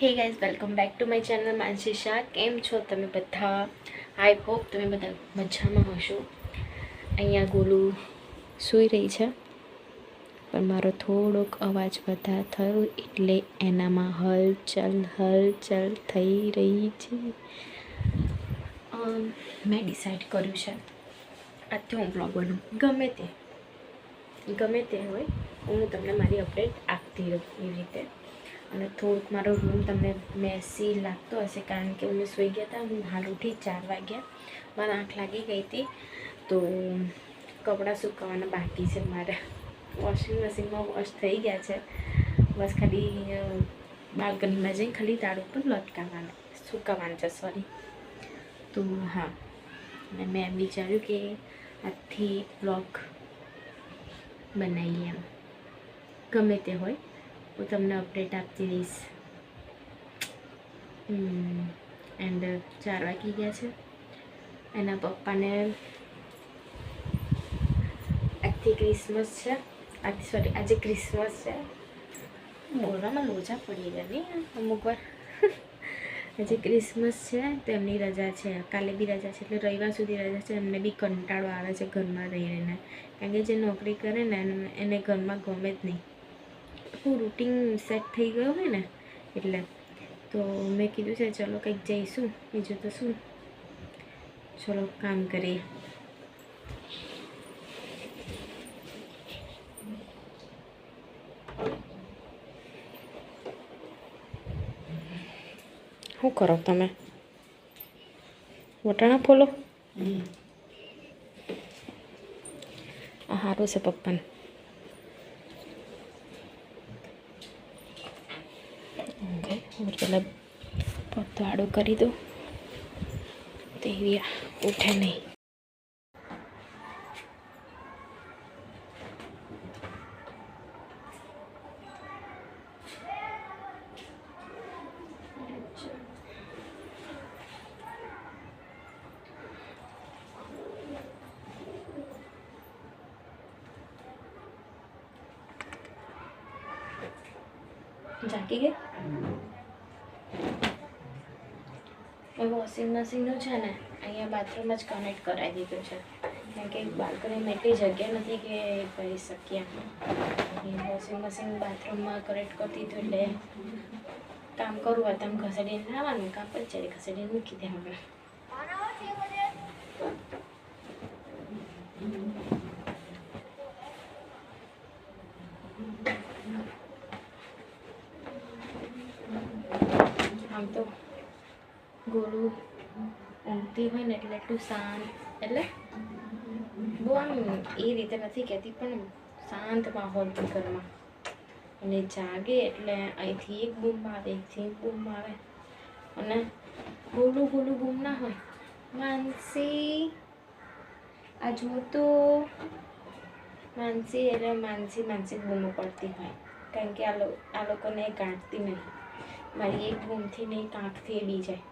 Hey guys welcome back to my channel Mansi Shah કેમ છો તમે બધા? આઈ હોપ તમે બધા મજામાં હશો. અહીંયા ગોલું સૂઈ રહી છે, પણ મારો થોડોક અવાજ વધારે થયો એટલે એનામાં હલચલ હલચલ થઈ રહી છે. મેં ડિસાઈડ કર્યું છે, આજથી હું બ્લોગ બનું ગમે તે ગમે તે હોય, હું તમને મારી અપડેટ આપતી રહું એવી રીતે. અને થોડુંક મારો રૂમ તમને મેસી લાગતો હશે કારણ કે અમે સૂઈ ગયા હતા હું હાલ ઉઠી ચાર વાગ્યા. મારા આંખ લાગી ગઈ હતી. તો કપડાં સુકવવાના બાકી છે મારે. વોશિંગ મશીનમાં વોશ થઈ ગયા છે. બસ ખાલી બાલ્કનીમાં જઈને ખાલી તાળ ઉપર લટકાવવાના, સુકાવવાના છે સોરી તો હા, અને મેં એમ વિચાર્યું કે આજથી બ્લોગ બનાવીએ એમ. ગમે તે હોય. હું તમને અપડેટ આપતી રહીશ. એન્ડ ચાર વાગી ગયા છે. એના પપ્પાને આજથી ક્રિસમસ છે. આજથી સોરી આજે ક્રિસમસ છે. બોલવામાં લોચા પડી ગયા નહીં અમુક વાર. આજે ક્રિસમસ છે, તો એમની રજા છે. કાલે બી રજા છે, એટલે રવિવાર સુધી રજા છે. એમને બી કંટાળો આવે છે ઘરમાં રહી રહીને. કારણ કે જે નોકરી કરે ને, એને ઘરમાં ગમે જ નહીં. આખું રૂટિન સેટ થઈ ગયું હોય ને એટલે તો મેં કીધું છે ચલો કંઈક જઈશું બીજું તો શું? ચલો કામ કરીએ. શું કરો તમે? વટાણા ફોલો? સારું છે પપ્પાને. ઓકે હવે પેલા પત્તો આડો કરી દો તેવી આ ઉઠે નહીં. જાગી ગઈ એ વોશિંગ મશીનનું છે ને, અહીંયા બાથરૂમ જ કનેક્ટ કરાવી દીધું છે. કારણ કે બાલ્કનીમાં એટલી જગ્યા નથી કે કરી શકીએ વોશિંગ મશીન બાથરૂમમાં કનેક્ટ કરી દીધું એટલે કામ કરવું હોય તેમ ખસેડીને લાવવાનું કામ પછી ખસેડીને મૂકી દેવાનું આમ તો ગોળું ઊંઘતી હોય ને એટલે એટલું શાંત, એટલે બહુ આમ એ રીતે નથી કહેતી, પણ શાંત માહોલ ઘરમાં. અને જાગે એટલે અહીંથી એક બૂમ આવે, અહીંથી એક બૂમ આવે. અને ગોલું ગોલું બૂમ ના હોય. માનસી આ જો તો માનસી એટલે માનસી માનસી બૂમો પડતી હોય. કારણ કે આ લોકોને ગાંઠતી નહીં. મારી એક બૂમથી નહીં કાંકથી એ બી જાય.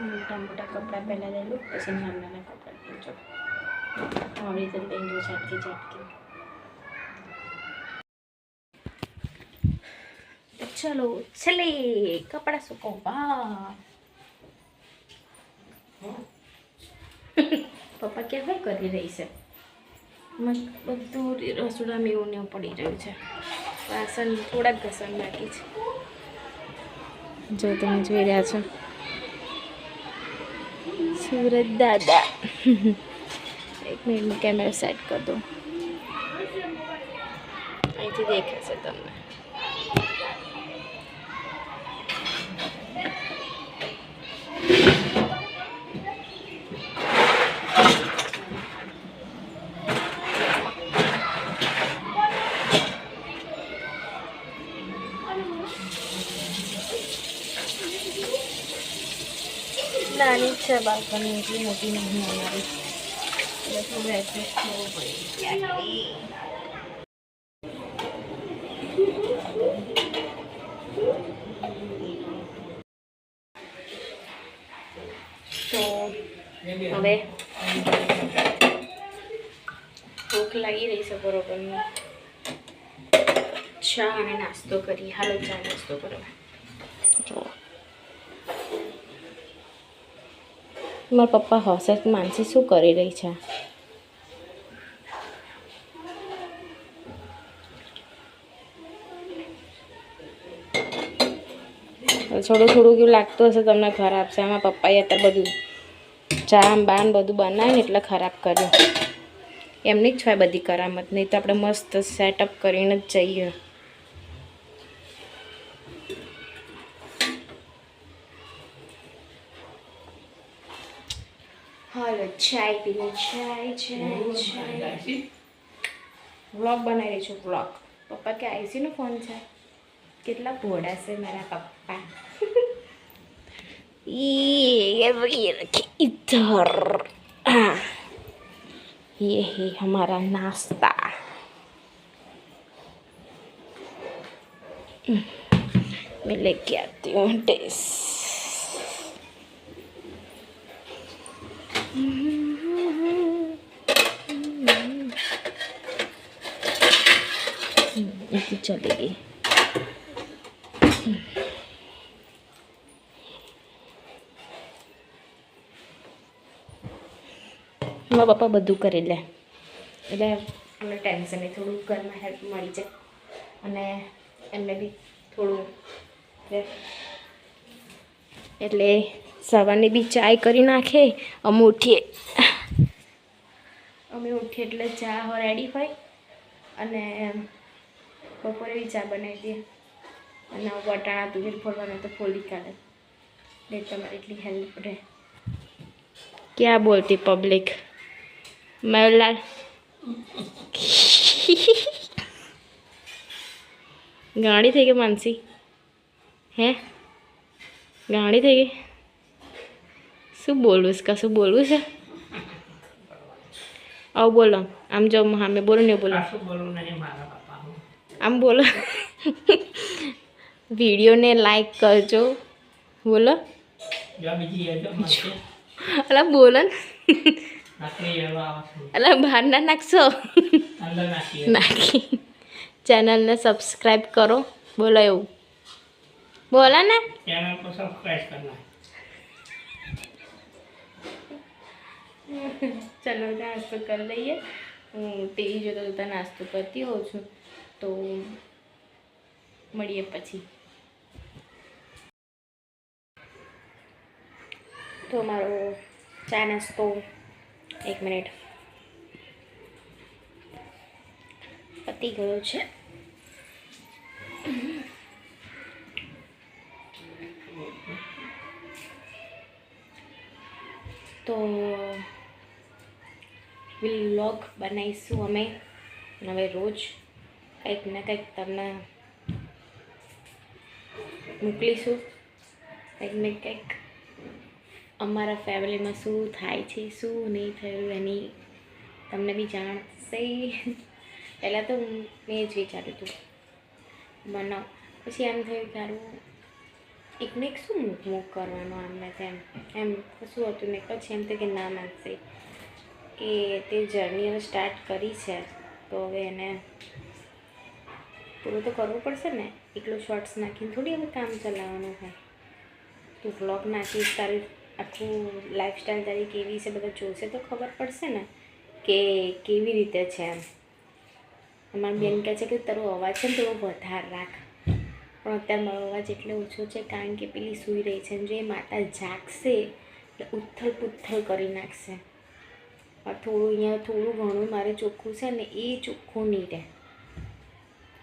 મોટા મોટા કપડાં પહેલાં લઈ લઉં પછી નાના નાના કપડાં લઈ આવી રીતે લો ચાટકી ચાટકી ચલો છેલ્લે કપડાં સુકવવા પપ્પા ક્યાં કરી રહી છે? બધું રસોડામાં એવું ને પડી રહ્યું છે. વાસણ થોડાક ઘસણ બાકી છે. જો તમે જોઈ રહ્યા છો. સુરત દાદા. એક મિનિટ કેમેરા સેટ કરી દો અહીંથી દેખાશે તમને. નાની છે બાલ્કની એટલી મોટી નહીં અમારી. એટલે થોડું તો હવે ભૂખ લાગી રહી છે બરોબરની. ચા અને નાસ્તો કરી હાલો, ચા નાસ્તો કરવા. મારા પપ્પા હશે જ માનસી શું કરી રહી છે? થોડું થોડું કેવું લાગતું હશે તમને ખરાબ છે. આમાં પપ્પાએ અત્યારે બધું જામ બાન બધું બનાવીને એટલે ખરાબ કર્યું. એમની જ હોય બધી કરામત. નહીં તો આપણે મસ્ત સેટઅપ કરીને જ જઈએ. હાલો ચાય પીને ચાય ચાય ચાય વ્લોગ બનાવી રહી છું વ્લોગ પપ્પા કે આઈસીનો ફોન છે કેટલા ભોળા છે મારા પપ્પા ये ये रखे इधर हाँ, ये है हमारा नाश्ता मैं लेके आती हूँ टेस्ट પપ્પા બધું કરી લે. એટલે મને ટેન્શન નહીં થોડું ઘરમાં હેલ્પ મળી જાય. અને એમને બી થોડું એટલે સવારની બી ચાય કરી નાખે અમે ઉઠીએ. અમે ઉઠીએ એટલે ચા રેડી હોય. અને બપોરે બી ચા બનાવી દઈએ. અને વટાણા તુવેર ફોડવાના તો ફોલી કાઢે. એટલે તમારે એટલી હેલ્પ રહે. ક્યાં બોલતી પબ્લિક મયુરલાલ ગાડી થઈ ગઈ માનસી હે ગાડી થઈ ગઈ શું બોલવું છે? કશું બોલવું છે? આવું બોલો. આમ જો હામે બોલો ને બોલો. આમ બોલો. વિડીયોને લાઈક કરજો. બોલો. અલા બોલો ને. નાખી બહારના બહાર ના નાખશો? નાખી. ચેનલને સબસ્ક્રાઈબ કરો. બોલો એવું. બોલો ને. ચલો નાસ્તો કરી લઈએ. હું ટીવી જોતા જોતા નાસ્તો કરતી હોઉં છું. તો મળીએ પછી. તો મારો ચા નાસ્તો એક મિનિટ. પતી ગયો છે. તો વ્લોગ બનાવીશું અમે. હવે રોજ કંઈક ને કંઈક તમને મોકલીશું. કંઈક ને કંઈક અમારા ફેમિલીમાં શું થાય છે, શું નહીં થયું એની તમને બી જાણ થશે પહેલાં તો મેં જ વિચાર્યું હતું. બનાવ પછી એમ થયું કે એકને એક શું મૂક મૂક કરવાનું આમને તેમ. એમ કશું હતું ને પછી એમ થયું કે ના માનશે. કે તે જર્ની હવે સ્ટાર્ટ કરી છે. તો હવે એને પૂરું તો કરવું પડશે ને. એકલું શોર્ટ્સ નાખીને થોડી હવે કામ ચલાવવાનું હોય. તું વ્લોગ નાખીશ, તારી આખું લાઈફસ્ટાઈલ તારી કેવી છે, બધા જોશે તો ખબર પડશે ને કે કેવી રીતે છે એમ. અમારી બેન કહે છે કે તારો અવાજ છે ને થોડો વધારે રાખ. પણ અત્યારે મારો અવાજ એટલે ઓછો છે કારણ કે પેલી સૂઈ રહી છે જો એ માતા જાગશે એટલે ઉથલ પુથલ કરી નાખશે. થોડું અહીંયા થોડું ઘણું મારે ચોખ્ખું છે ને એ ચોખ્ખું નહીં રહે.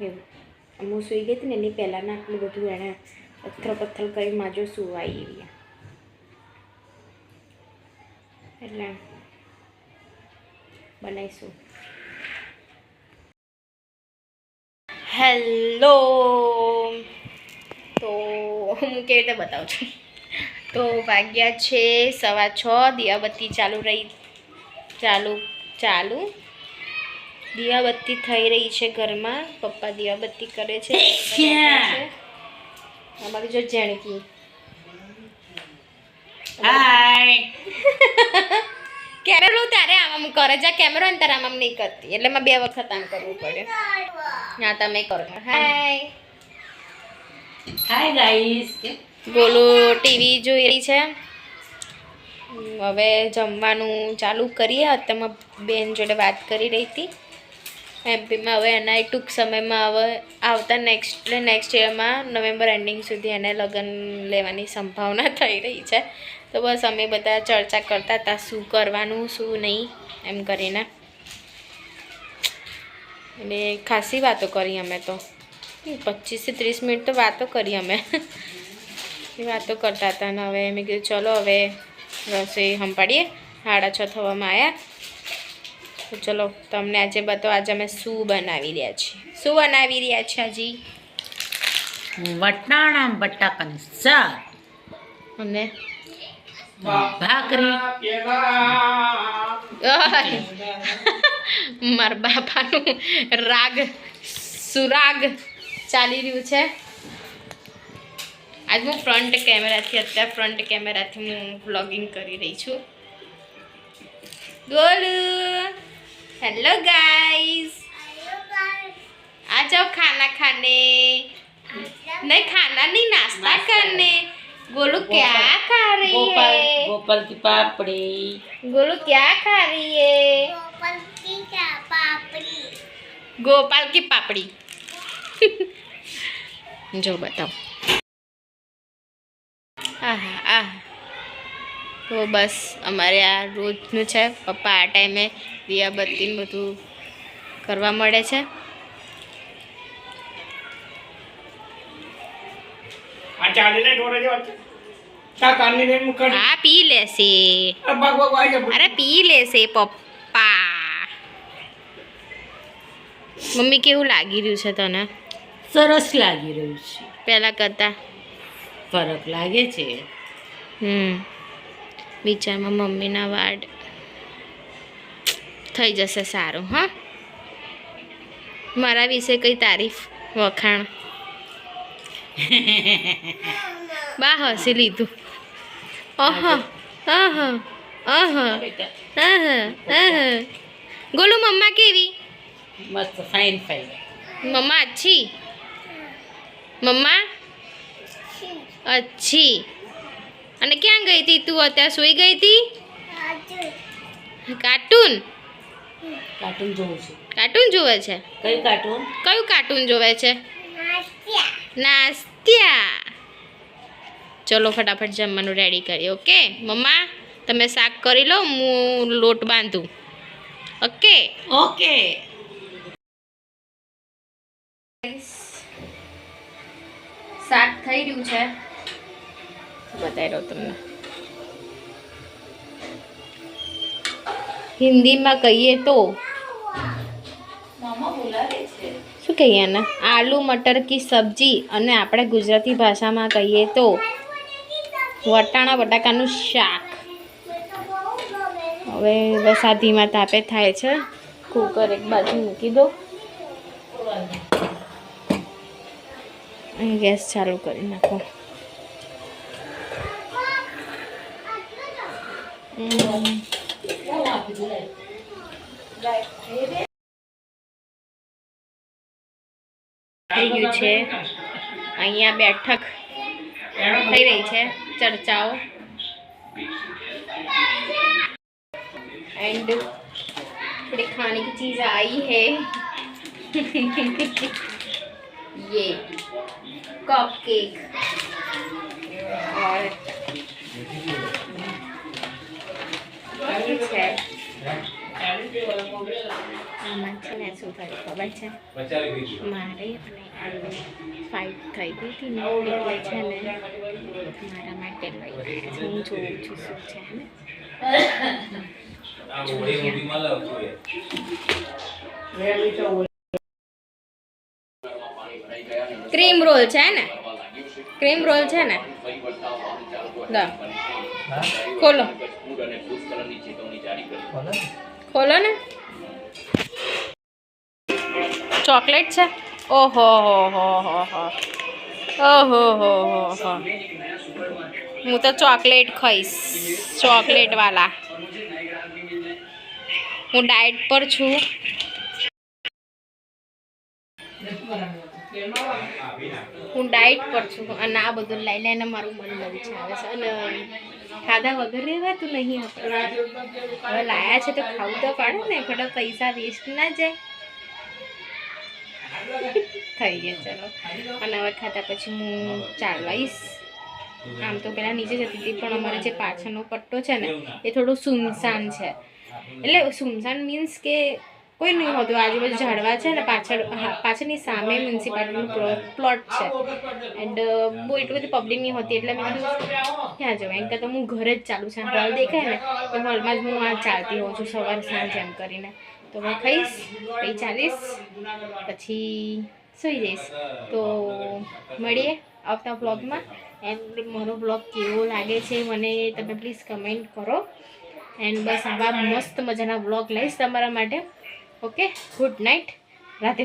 એવું. હું સૂઈ ગઈ હતી ને એની પહેલાંના આટલું બધું એણે પથ્થર પથ્થર કરી માજો સુવાઈ એવી. એટલે બનાવીશું. હેલો. તો હું કેવી રીતે બતાવું છું? તો વાગ્યા છે સવા છ દિયાબત્તી ચાલુ રહી ચાલુ ચાલુ. દિયાબત્તી થઈ રહી છે ઘરમાં. પપ્પા દિયાબત્તી કરે છે. અમારી જો જાણકી. હાય કેમેરો તારે આમ આમ કરે જા કેમેરો ને તારે આમ આમ નહીં કરતી. એટલે મેં બે વખત આમ કરવું પડે. હા તમે કરો. હાય હાય ગાઈસ બોલો ટીવી જોઈ રહી છે? હવે જમવાનું ચાલુ કરીએ. અત્યારમાં બેન જોડે વાત કરી રહી હતી. એમપીમાં હવે એના ટૂંક સમયમાં હવે આવતા નેક્સ્ટ નેક્સ્ટ યરમાં નવેમ્બર એન્ડિંગ સુધી એને લગ્ન લેવાની સંભાવના થઈ રહી છે. તો બસ અમે બધા ચર્ચા કરતા હતા શું કરવાનું શું નહીં એમ કરીને. એટલે ખાસી વાતો કરી અમે તો. પચીસથી ત્રીસ મિનિટ તો વાતો કરી અમે. એ વાતો કરતા હતા ને હવે મેં કીધું ચલો હવે રસોઈ સંભાળીએ સાડા છ થવામાં આવ્યા. તો ચલો તમને આજે બતાવો આજે અમે શું બનાવી રહ્યા છીએ? શું બનાવી રહ્યા છીએ હજી વટાણા બટાકાનું શાક. અને? ભાખરી પેલા ઓય! મારા બાપાનું રાગ સુરાગ ચાલી રહ્યું છે આજ હું ફ્રન્ટ કેમેરાથી અત્યારે ફ્રન્ટ કેમેરાથી હું વ્લોગિંગ કરી રહી છું બોલું હેલો ગાઈસ आ जाओ खाना खाने नहीं खाना नहीं नाश्ता करने गोलू क्या खा रही ગોપાલ है ગોપાલ કી પાપડી गोलू क्या खा रही है गोपाल की पापड़ी જો બતાવો આહા આહ તો બસ અમારે આ રોજનું છે પપ્પા આ ટાઈમે દિયાબત્તી ને બધું કરવા મળે છે આ ચાલી ને ઢોરે જેવા આ પી લેશે. અરે પી લેશે પપ્પા. મમ્મી કેવું લાગી રહ્યું છે તને? સરસ લાગી રહ્યું છે. પહેલાં કરતાં? ફરક લાગે છે. હમ. વિચારમાં મમ્મીના વાડ થઈ જશે સારું હા? મારા વિશે કઈ તારીફ વખાણ. બા હસી લીધું. અહ અહ અહ અહ અહ ગોલુ મમ્મા કેવી? મસ્ત ફાઇન ફાઇન મમ્મા અચ્છી? મમ્મા? અચ્છી. અને ક્યાં ગઈ હતી તું? અત્યારે સૂઈ ગઈ હતી? કાર્ટૂન? કાર્ટૂન જોઉં છું. કાર્ટૂન જોવે છે? કયું કાર્ટૂન? કયું કાર્ટૂન જોવે છે? નાસ્ત્યા. ચલો ફટાફટ જમવાનું રેડી કરીએ ઓકે મમ્મા તમે શાક કરી લો હું લોટ બાંધું. ઓકે ઓકે શાક થઈ રહ્યું છે. બતાવી દઉં તમને. હિન્દીમાં કહીએ તો શું કહીએ ને આલુ મટર કી સબ્જી અને આપણે ગુજરાતી ભાષામાં કહીએ તો વટાણા, બટાકાનું શાક. હવે બસ આ તાપે થાય છે. કુકર એક બાજુ મૂકી દો. ગેસ ચાલુ કરી નાખો. થઈ ગયું છે. અહીંયા બેઠક થઈ રહી છે. चर्चाओं। एंड थोड़ी खाने की चीज़ आई है। ये कप केक और है। આમાં છે ને શું થયું ખબર છે? મારે અને ફાઇટ થઈ ગઈ હતી ને એટલે છે ને મારા માટે લઈ હું જોઉં છું શું છે ને? ક્રીમ રોલ છે ને? ક્રીમ રોલ છે ને? ખોલો. ખોલો ને. ચોકલેટ છે? ઓહો, હો હો હો ઓહો, હો હો હો. હું તો ચોકલેટ ખાઈશ. ચોકલેટ વાલા. હું ડાયટ પર છું. હું ડાયટ પર છું. અને આ બધું લઈ લઈને મારું મન આવે છે. અને ખાધા વગર રહેવાતું નહીં હવે લાયા છે તો ખાવું તો પડે ને ખોટા પૈસા વેસ્ટ ના જાય. થઈ ગયા ચલો. અને હવે ખાતા પછી હું ચાલવાઈશ આમ તો પેલા નીચે જતી હતી, પણ અમારે જે પાછળનો પટ્ટો છે ને, એ થોડો સુનસાન છે. એટલે સુનસાન મીન્સ કે કોઈ નહીં હોતું. આજુબાજુ ઝાડવા છે ને, પાછળ પાછળની સામે મ્યુનિસિપાલિટીનું પ્લોટ છે. એન્ડ બહુ એટલી બધી પબ્લિક નહીં હોતી, એટલે મેં કીધું, ક્યાં જવાય એમ કરતાં હું ઘરે જ ચાલુ છે. હોલ દેખાય ને, તો હોલમાં જ હું આ ચાલતી હોઉં છું સવાર સાંજ એમ કરીને. તો હું ખાઈશ પછી ચાલીશ પછી સુઈ જઈશ. તો મળીએ આવતા બ્લોગમાં એન્ડ મારો બ્લોગ કેવો લાગે છે મને તમે પ્લીઝ કમેન્ટ કરો. એન્ડ બસ આવા મસ્ત મજાના બ્લોગ લઈશ તમારા માટે. ઓકે ગુડ નાઇટ રાતે